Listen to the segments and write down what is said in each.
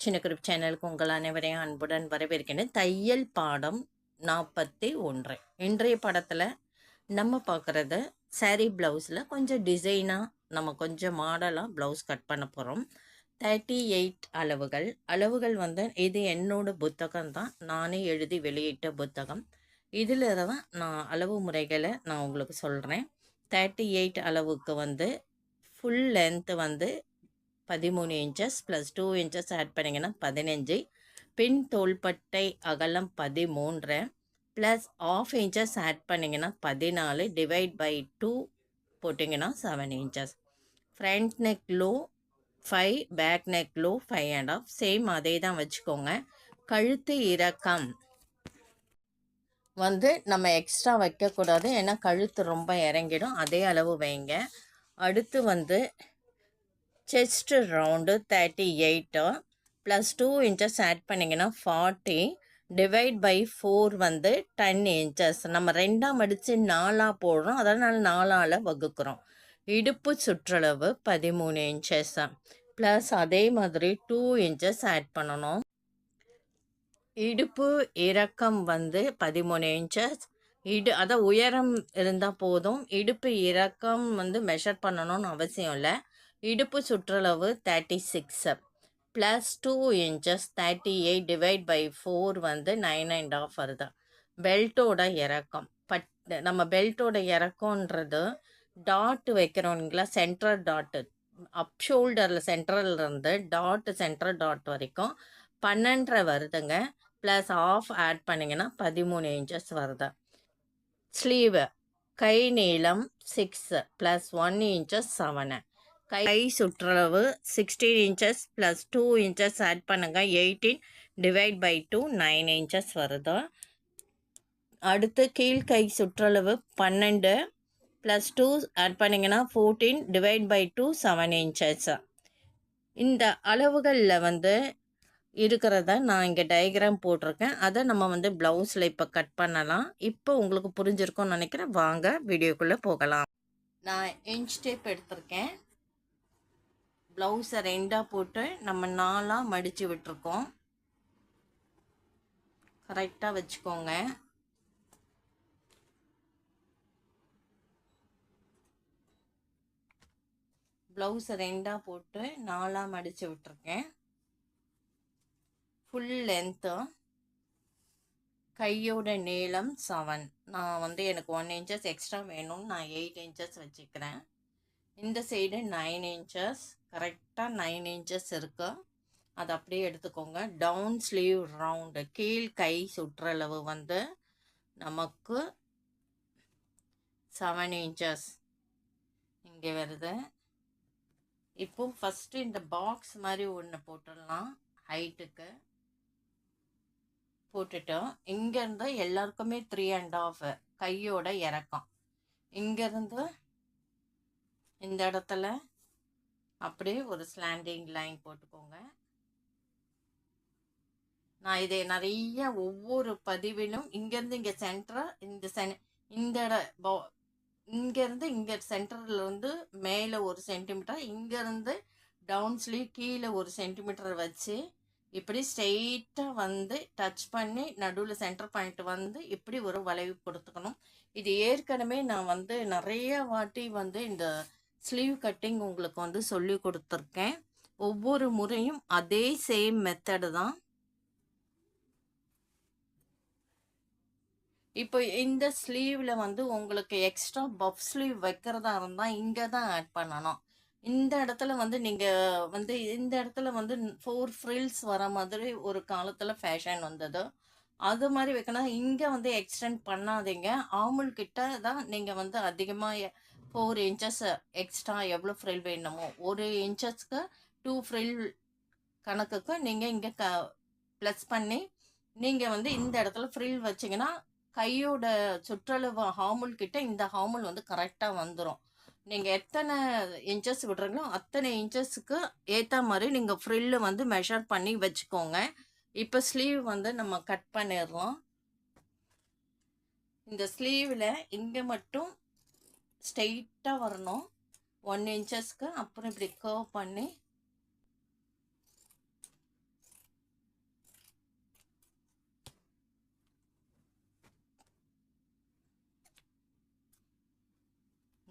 சின்ன குரூப் சேனலுக்கு உங்கள் அனைவரையும் அன்புடன் வரவேற்கின்றேன் தையல் பாடம் நாற்பத்தி ஒன்று. இன்றைய படத்தில் நம்ம பார்க்குறது சாரீ ப்ளவுஸில் கொஞ்சம் டிசைனாக நம்ம கொஞ்சம் மாடலாக ப்ளவுஸ் கட் பண்ண போகிறோம் தேர்ட்டி எயிட் அளவுகள். அளவுகள் வந்து இது என்னோட புத்தகம் தான். நானே எழுதி வெளியிட்ட புத்தகம். இதில் தான் நான் அளவு முறைகளை நான் உங்களுக்கு சொல்கிறேன் தேர்ட்டி எயிட் அளவுக்கு வந்து ஃபுல் லென்த்து வந்து பதிமூணு inches plus two inches add பண்ணிங்கன்னா பதினஞ்சு. பின் தோள்பட்டை அகலம் பதிமூன்று ப்ளஸ் ஆஃப் இன்ச்சஸ் ஆட் பண்ணிங்கன்னா பதினாலு டிவைட் பை டூ போட்டிங்கன்னா seven inches front neck low five back neck low five and half same அதே தான் வச்சுக்கோங்க. கழுத்து இறக்கம் வந்து நம்ம எக்ஸ்ட்ரா வைக்கக்கூடாது. ஏன்னா கழுத்து ரொம்ப இறங்கிடும். அதே அளவு வைங்க. அடுத்து வந்து chest round thirty eight plus two inches add பண்ணிங்கன்னா ஃபார்ட்டி டிவைட் பை ஃபோர் வந்து டென் இன்ச்சஸ் நம்ம ரெண்டாம் மடித்து நாலாக போடுறோம். அதனால் நாலால் வகுக்கிறோம். இடுப்பு சுற்றளவு பதிமூணு இன்ச்சஸ் ப்ளஸ் அதே மாதிரி டூ இன்ச்சஸ் ஆட் பண்ணணும். இடுப்பு இறக்கம் வந்து பதிமூணு இன்ச்சஸ் இடு அதான் உயரம் இருந்தால் போதும். இடுப்பு இறக்கம் வந்து மெஷர் பண்ணணும்னு அவசியம் இல்லை. இடுப்பு சுற்றளவு thirty six plus two inches thirty eight divide by four வந்து நைன் அண்ட் ஆஃப் வருது. பெல்ட்டோட இறக்கம். பட் நம்ம பெல்ட்டோட இறக்கம்ன்றது டாட் வைக்கிறோங்களா சென்ட்ரல் டாட்டு அப் ஷோல்டரில் சென்ட்ரல் இருந்து டாட் சென்ட்ரல் டாட் வரைக்கும் பன்னெண்டரை வருதுங்க. ப்ளஸ் ஆஃப் ஆட் பண்ணிங்கன்னா பதிமூணு இன்ச்சஸ் வருது. ஸ்லீவு கை நீளம் six plus one inches seven கை சுற்றளவு sixteen inches plus two inches add பண்ணுங்கள் eighteen divide by two nine inches வருது. அடுத்து கீழ் கை சுற்றளவு பன்னெண்டு ப்ளஸ் டூ ஆட் பண்ணிங்கன்னா fourteen divide by two seven inches இந்த அளவுகளில் வந்து இருக்கிறத நான் இங்கே டயக்ராம் போட்டிருக்கேன். அதை நம்ம வந்து ப்ளவுஸில் இப்போ கட் பண்ணலாம். இப்போ உங்களுக்கு புரிஞ்சிருக்கும்னு நினைக்கிறேன். வாங்க வீடியோக்குள்ளே போகலாம். நான் இன்ச் டேப் எடுத்திருக்கேன். ப்ளவுஸை ரெண்டாக போட்டு நம்ம நாலாக மடித்து விட்டுருக்கோம். கரெக்டாக வச்சுக்கோங்க. ப்ளவுஸை ரெண்டாக போட்டு நாலாக மடித்து விட்டுருக்கேன். ஃபுல் லென்த்து கையோட நீளம் செவன் நான் வந்து எனக்கு ஒன் இன்ச்சஸ் எக்ஸ்ட்ரா வேணும்னு நான் எயிட் இன்ச்சஸ் வச்சுக்கிறேன். இந்த சைடு நைன் இன்ச்சஸ் கரெக்டாக நைன் இன்ச்சஸ் இருக்கும் அதை அப்படியே எடுத்துக்கோங்க. டவுன் ஸ்லீவ் ரவுண்டு கீழ் கை சுற்றளவு வந்து நமக்கு செவன் இன்ச்சஸ் இங்கே வருது. இப்போ ஃபஸ்ட்டு இந்த பாக்ஸ் மாதிரி ஒன்று போட்டுடலாம். ஹைட்டுக்கு போட்டுட்டோம் இங்கேருந்து எல்லாருக்குமே த்ரீ அண்ட் ஆஃப் கையோட இறக்கம். இங்கேருந்து இந்த இடத்துல அப்படியே ஒரு ஸ்லாண்டிங் லைன் போட்டுக்கோங்க. நான் இதை நிறைய ஒவ்வொரு பதிவிலும் இங்கேருந்து இங்கே சென்டராக இந்த சென் இந்த இங்கேருந்து இங்கே சென்டர்லேருந்து மேலே ஒரு சென்டிமீட்டர் இங்கேருந்து டவுன் கீழே ஒரு சென்டிமீட்டர் வச்சு இப்படி ஸ்ட்ரெயிட்டாக வந்து டச் பண்ணி நடுவில் சென்டர் பாயிண்ட் வந்து இப்படி ஒரு வளைவு கொடுத்துக்கணும். இது ஏற்கனவே நான் வந்து நிறைய வாட்டி வந்து இந்த ஸ்லீவ் கட்டிங் உங்களுக்கு வந்து சொல்லி கொடுத்துருக்கேன். ஒவ்வொரு முறையும் அதே சேம் மெத்தடு தான். இப்போ இந்த ஸ்லீவில் வந்து உங்களுக்கு எக்ஸ்ட்ரா பஃப் ஸ்லீவ் வைக்கிறதா இருந்தால் இங்கே தான் ஆட் பண்ணணும். இந்த இடத்துல வந்து நீங்கள் வந்து இந்த இடத்துல வந்து ஃபோர் ஃப்ரில்ஸ் வர மாதிரி ஒரு காலத்தில் ஃபேஷன் வந்தது. அது மாதிரி வைக்கணும். இங்கே வந்து எக்ஸ்டெண்ட் பண்ணாதீங்க. ஆமுல் கிட்ட தான் நீங்கள் வந்து அதிகமாக ஃபோர் இன்ச்சஸ் எக்ஸ்ட்ரா எவ்வளோ ஃப்ரில் வேணுமோ ஒரு இன்ச்சஸ்க்கு டூ ஃப்ரில் கணக்குக்கு நீங்கள் இங்கே க ப்ளஸ் பண்ணி நீங்கள் வந்து இந்த இடத்துல ஃப்ரில் வச்சிங்கன்னா கையோட சுற்றளவு ஹாமுல் கிட்ட இந்த ஹாமுல் வந்து கரெக்டாக வந்துடும் நீங்கள் எத்தனை இன்ச்சஸ் விடுறீங்களோ அத்தனை இன்ச்சஸுக்கு ஏற்ற மாதிரி நீங்கள் ஃப்ரில்லு வந்து மெஷர் பண்ணி வச்சுக்கோங்க. இப்போ ஸ்லீவ் வந்து நம்ம கட் பண்ணிடுறோம் இந்த ஸ்லீவில் இங்கே மட்டும் ஸ்ட்ரெயிட்டாக வரணும். ஒன் இன்ச்சஸ்க்கு அப்புறம் இப்படி கர்வ் பண்ணி.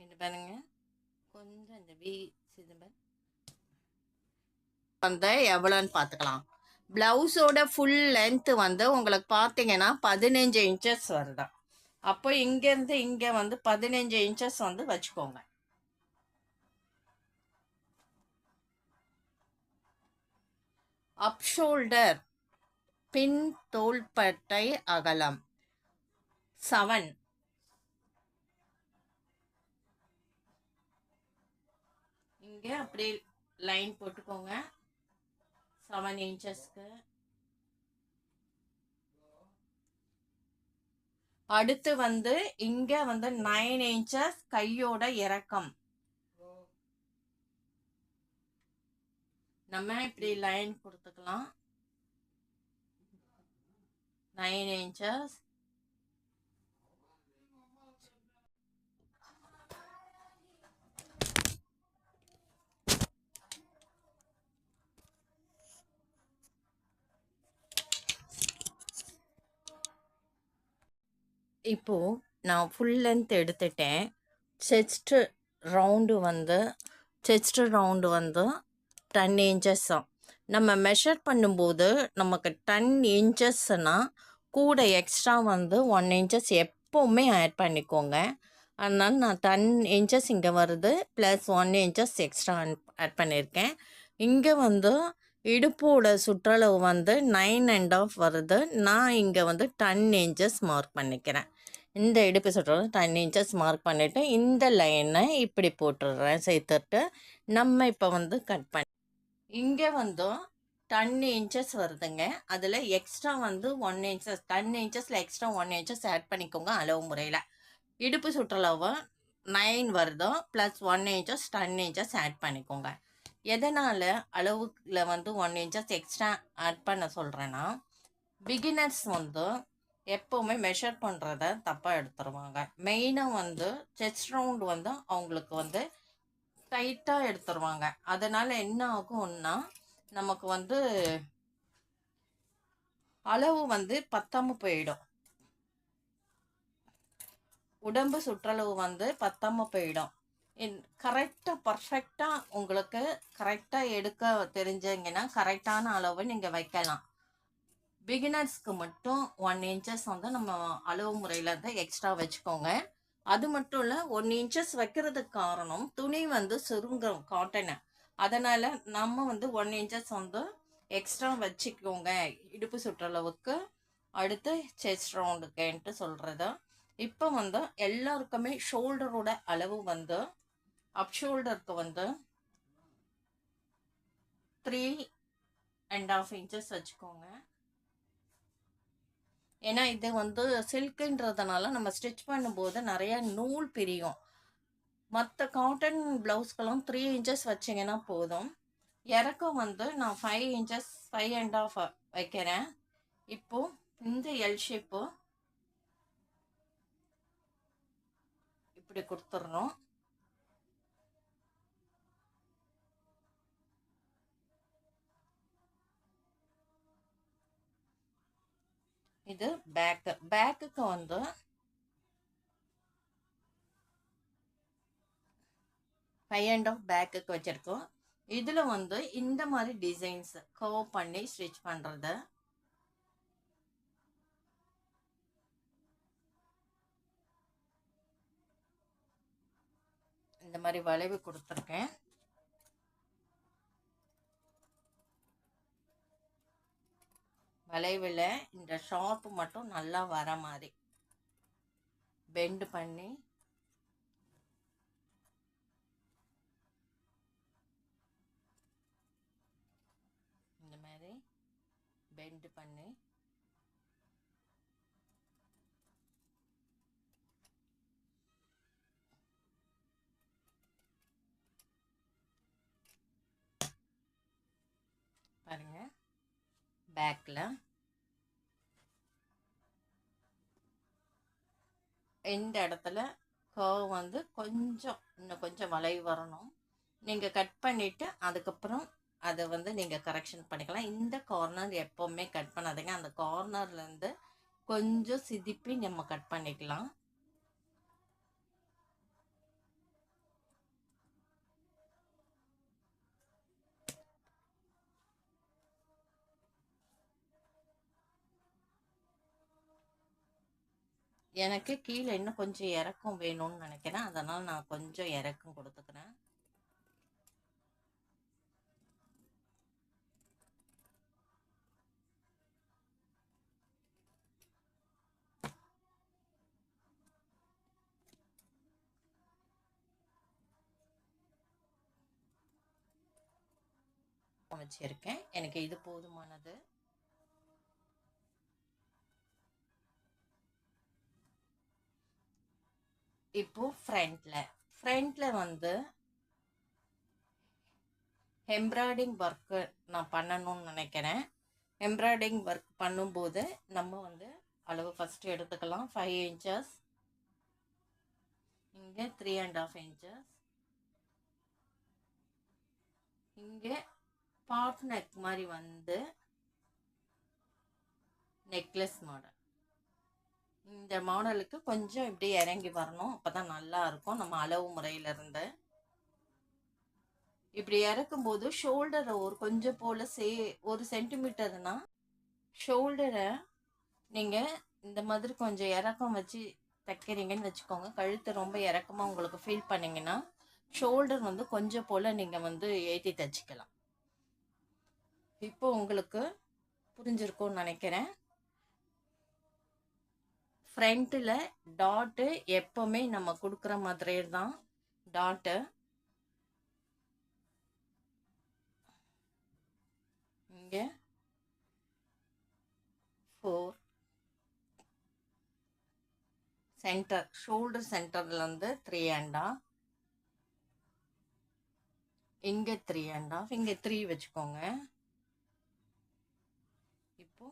இது பாருங்க. கொஞ்சம் இந்த எவ்வளோன்னு பார்த்துக்கலாம். ப்ளவுஸோட ஃபுல் லென்த்து வந்து உங்களுக்கு பார்த்தீங்கன்னா பதினஞ்சு இன்ச்சஸ் வருதான் அப்போ இங்கேருந்து இங்கே வந்து பதினஞ்சு இன்ச்சஸ் வந்து வச்சுக்கோங்க. அப் ஷோல்டர் பின் தோள்பட்டை அகலம் செவன் இங்கே அப்படியே லைன் போட்டுக்கோங்க. செவன் இன்ச்சஸ்க்கு அடுத்து வந்து இங்க வந்து நைன் இன்ச்சஸ் கையோட இறக்கம். நம்ம இப்படி லைன் கொடுத்துக்கலாம். நைன் இன்ச்சஸ் இப்போது நான் ஃபுல் லென்த் எடுத்துட்டேன். செஸ்ட்டு ரவுண்டு வந்து செஸ்ட்டு ரவுண்டு வந்து டென் இன்ச்சஸ் தான். நம்ம மெஷர் பண்ணும்போது நமக்கு டென் இன்ச்சஸ்னால் கூட எக்ஸ்ட்ரா வந்து ஒன் இன்ச்சஸ் எப்போவுமே ஆட் பண்ணிக்கோங்க. அதனால் நான் டென் இன்ச்சஸ் இங்கே வருது plus one inches extra add பண்ணியிருக்கேன் இங்கே வந்து இடுப்போட சுற்றளவு வந்து நைன் அண்ட் ஆஃப் வருது. நான் இங்கே வந்து டென் இன்ச்சஸ் மார்க் பண்ணிக்கிறேன். இந்த இடுப்பு சுற்றளவு டென் இன்ச்சஸ் மார்க் பண்ணிவிட்டு இந்த லைனை இப்படி போட்டுடுறேன். சேர்த்துட்டு நம்ம இப்போ வந்து கட் பண்ணி இங்கே வந்து டென் இன்ச்சஸ் வருதுங்க. அதில் எக்ஸ்ட்ரா வந்து ஒன் இன்ச்சஸ் டென் இன்ச்சஸில் எக்ஸ்ட்ரா ஒன் இன்ச்சஸ் ஆட் பண்ணிக்கோங்க அளவு முறையில். இடுப்பு சுற்றளவும் நைன் வருதோ plus one inches ten inches add பண்ணிக்கோங்க. எதனால் அளவுல வந்து ஒன் இன்ச்சஸ் எக்ஸ்ட்ரா ஆட் பண்ண சொல்கிறேன்னா பிகினர்ஸ் வந்து எப்போவுமே மெஷர் பண்ணுறத தப்பாக எடுத்துருவாங்க. மெயினாக வந்து செஸ்ட் ரவுண்ட் வந்து அவங்களுக்கு வந்து டைட்டாக எடுத்துருவாங்க. அதனால் என்ன ஆகும்னா நமக்கு வந்து அளவு வந்து பத்தாமல் போயிடும். உடம்பு சுற்றளவு வந்து பத்தாமல் போயிடும். கரெக்டாக பர்ஃபெக்டாக உங்களுக்கு கரெக்டாக எடுக்க தெரிஞ்சீங்கன்னா கரெக்டான அளவு நீங்கள் வைக்கலாம். பிகினர்ஸ்க்கு மட்டும் ஒன் இன்ச்சஸ் வந்து நம்ம அளவு முறையில் இருந்து எக்ஸ்ட்ரா வச்சுக்கோங்க. அது மட்டும் இல்லை ஒன் இன்ச்சஸ் வைக்கிறதுக்கு காரணம் துணி வந்து சுருங்கும் காட்டனு அதனால் நம்ம வந்து ஒன் இன்ச்சஸ் வந்து எக்ஸ்ட்ரா வச்சுக்கோங்க. இடுப்பு சுற்றளவுக்கு அடுத்து செஸ்ட் ரவுண்டுக்குன்ட்டு சொல்கிறது இப்போ வந்து எல்லாருக்குமே ஷோல்டரோட அளவு வந்து அப் ஷோல்டருக்கு வந்து த்ரீ அண்ட் ஆஃப் இன்ச்சஸ் வச்சுக்கோங்க. ஏன்னா இது வந்து சில்க்குன்றதுனால நம்ம ஸ்டிச் பண்ணும்போது நிறையா நூல் பிரியும். மற்ற காட்டன் ப்ளவுஸ்க்கெல்லாம் த்ரீ இன்ச்சஸ் வச்சிங்கன்னா போதும். இறக்கம் வந்து நான் five inches five and half வைக்கிறேன். இப்போது இந்த எல் ஷேப்பு இப்படி கொடுத்துட்றோம் இது பேக்கு பேக்குக்கு வந்து ஃபைவ் அண்ட் ஆஃப் பேக்குக்கு வச்சுருக்கோம். இதில் வந்து இந்த மாதிரி டிசைன்ஸ் கவ் பண்ணி ஸ்டிச் பண்ணுறது இந்த மாதிரி வளைவு கொடுத்துருக்கேன். வளைவில் இந்த ஷார்ப்பு மட்டும் நல்லா வர மாதிரி. பெண்டு பண்ணி. இந்த மாதிரி பெண்டு பண்ணி. பேக்கில் இந்த இடத்துல கர்வ் வந்து கொஞ்சம் இன்னும் கொஞ்சம் வளைவு வரணும். நீங்கள் கட் பண்ணிவிட்டு அதுக்கப்புறம் அதை வந்து நீங்கள் கரெக்ஷன் பண்ணிக்கலாம். இந்த கார்னர் எப்போவுமே கட் பண்ணாதீங்க. அந்த கார்னர்லேருந்து கொஞ்சம் சிதிப்பி நம்ம கட் பண்ணிக்கலாம். எனக்கு கீழே இன்னும் கொஞ்சம் இறக்கம் வேணும்னு நினைக்கிறேன். அதனால் நான் கொஞ்சம் இறக்கம் கொடுத்துக்கிறேன். வச்சிருக்கேன். எனக்கு இது போதுமானது. இப்போ ஃப்ரண்ட்ல ஃப்ரண்ட்ல வந்து எம்ப்ராய்டிங் ஒர்க்கு நான் பண்ணணும்னு நினைக்கிறேன். எம்ப்ராய்டிங் ஒர்க் பண்ணும்போது நம்ம வந்து அளவு ஃபஸ்ட்டு எடுத்துக்கலாம். ஃபைவ் இன்ச்சஸ் இங்கே த்ரீ அண்ட் ஆஃப் இன்ச்சஸ் இங்கே பாட் நெக் மாதிரி வந்து நெக்லஸ் மாடல் இந்த மாடலுக்கு கொஞ்சம் இப்படி இறங்கி வரணும். அப்போ தான் நல்லா இருக்கும். நம்ம அளவு முறையிலிருந்து. இப்படி இறக்கும்போது ஷோல்டரை ஒரு கொஞ்சம் போல் சே ஒரு சென்டிமீட்டர்னா ஷோல்டரை நீங்கள் இந்த மாதிரி கொஞ்சம் இறக்கம் வச்சு தைக்கிறீங்கன்னு வச்சுக்கோங்க. கழுத்து ரொம்ப இறக்கமாக உங்களுக்கு ஃபீல் பண்ணிங்கன்னா ஷோல்டர் வந்து கொஞ்சம் போல் நீங்கள் வந்து ஏற்றி தைச்சிக்கலாம். இப்போ உங்களுக்கு புரிஞ்சிருக்கும்னு நினைக்கிறேன். ஃப்ரண்ட்டில் டாட்டு எப்போவுமே நம்ம கொடுக்குற மாதிரியே தான் டாட்டு. இங்கே. ஃபோர் சென்டர் ஷோல்டர் சென்டர்லேருந்து த்ரீ அண்டா இங்கே த்ரீ அண்ட் ஆஃப் இங்கே த்ரீ வச்சுக்கோங்க இப்போ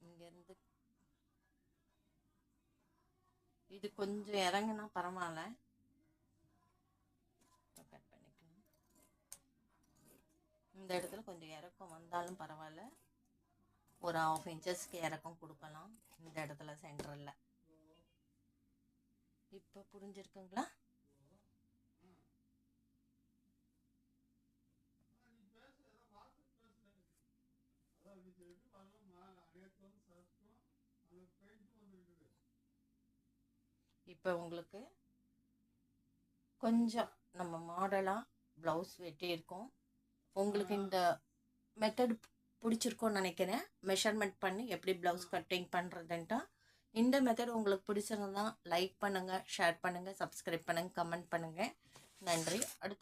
இங்கேருந்து இது கொஞ்சம் இறங்குனா பரவாயில்ல. கட் பண்ணிக்கலாம். இந்த இடத்துல கொஞ்சம் இறக்கம் வந்தாலும் பரவாயில்ல. ஒரு ஆஃப் இன்ச்சஸ்க்கு இறக்கம் கொடுக்கலாம். இந்த இடத்துல சென்டரில் இப்போ புரிஞ்சிருக்குங்களா? இப்போ உங்களுக்கு கொஞ்சம் நம்ம மாடலாக ப்ளவுஸ் வெட்டியிருக்கோம் உங்களுக்கு இந்த மெத்தட் பிடிச்சிருக்கோன்னு நினைக்கிறேன். மெஷர்மெண்ட் பண்ணி எப்படி ப்ளவுஸ் கட்டிங் பண்ணுறதுன்ட்டா இந்த மெத்தட் உங்களுக்கு பிடிச்சிருந்தா லைக் பண்ணுங்கள் ஷேர் பண்ணுங்கள் சப்ஸ்கிரைப் பண்ணுங்கள் கமெண்ட் பண்ணுங்கள் நன்றி. அடுத்து